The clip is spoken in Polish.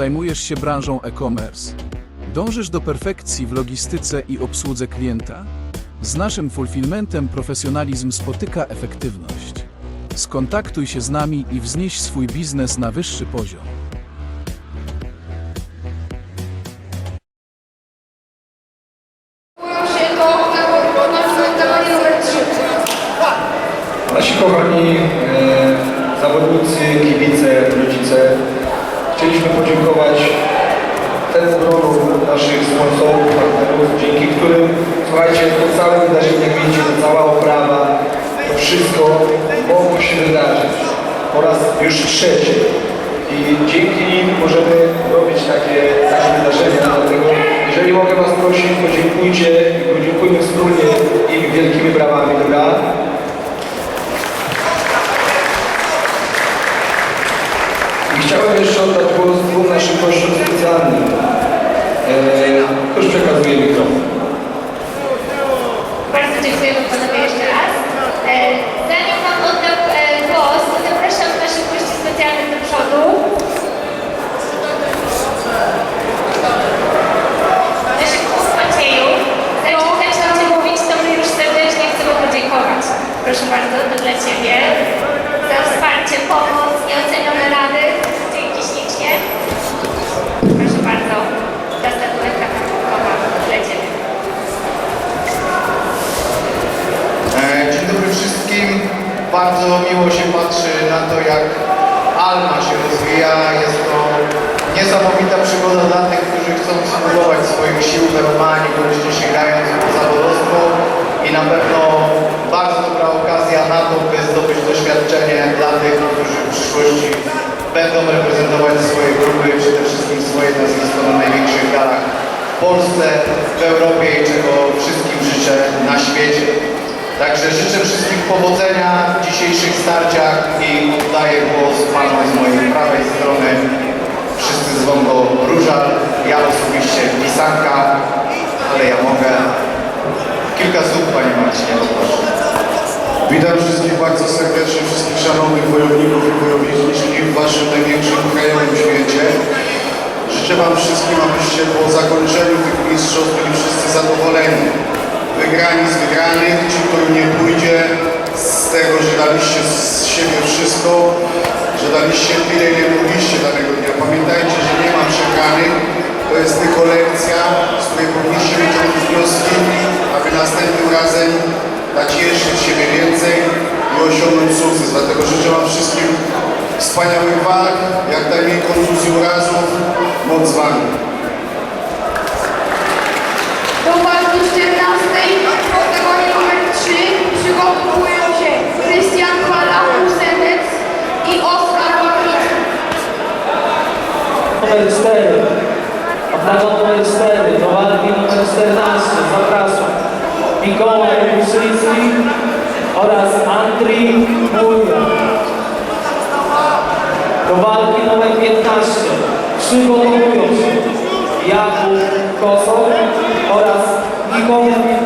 Zajmujesz się branżą e-commerce. Dążysz do perfekcji w logistyce i obsłudze klienta? Z naszym fulfillmentem profesjonalizm spotyka efektywność. Skontaktuj się z nami i wznieś swój biznes na wyższy poziom. się do nadawanie numer 3. Nasi kochani e, zawodnicy, kibice, rodzice, chcieliśmy podziękować temu gronu naszych sponsorów, partnerów, dzięki którym, słuchajcie, to całe wydarzenie, jak widzicie, to cała oprawa, to wszystko mogło się wydarzyć po raz już trzeci. I dzięki nim możemy robić takie, takie wydarzenia, dlatego jeżeli mogę Was prosić, podziękujcie i podziękujmy wspólnie im wielkimi brawami, dobra? Chciałem jeszcze oddać głos dwóm naszym gościom specjalnym. Eee, już przekazuję mikrofon. Bardzo dziękujemy panowie jeszcze raz. E, Zanim wam oddam e, głos, to zapraszam naszych gości specjalnych do przodu. Naszych głos Macieju. Zanim zaczniecie mówić, to my już serdecznie chcemy podziękować. Proszę bardzo, to dla Ciebie. Za wsparcie, pomoc, nieocenione rady. Dzięki ślicznie. Proszę bardzo. Ta statuetka pamiątkowa dla Ciebie. E, Dzień dobry wszystkim. Bardzo miło się patrzy na to, jak Alma się rozwija. Jest to niesamowita przygoda dla tych, którzy chcą spróbować swoich sił w MMA, niekoniecznie sięgając po zawodowstwo. I na pewno bardzo dobra okazja na to, by zdobyć doświadczenie dla tych, którzy w przyszłości będą reprezentować swoje grupy, przede wszystkim swoje nazwisko na największych galach w Polsce, w Europie i czego wszystkim życzę na świecie. Także życzę wszystkim powodzenia w dzisiejszych starciach i oddaję głos panu z mojej prawej strony. Wszyscy zwą go Różal, ja osobiście Pisanka, ale ja mogę. Kilka słów panie Marcinie, proszę. Witam wszystkich bardzo serdecznie, wszystkich szanownych wojowników i wojowniczki w Waszym największym krajowym święcie. Życzę Wam wszystkim, abyście po zakończeniu tych mistrzostw byli wszyscy zadowoleni. Wygrani z wygranych, ci, którym nie pójdzie z tego, że daliście z siebie wszystko, że daliście tyle, ile mogliście danego dnia. Pamiętajcie, że nie ma przegranych, to jest tylko lekcja, z której powinniście wyciągnąć wnioski, aby następnym razem dać jeszcze z siebie więcej i osiągnąć sukces. Dlatego życzę Wam wszystkim wspaniałych walk, jak najmniej kontuzji urazów, moc z Wami walki 14 w oktagonie numer 3 przygotowują się Krystian Pala, Husenec i Oskar Łapicki. numer 4. Oktagon numer 4. Do walki numer 14. Zapraszam. Mikołaj Buszyński oraz Andrii Buja. Do walki numer 15. Przygotowują się Jakub Kosok oraz Mikołaj.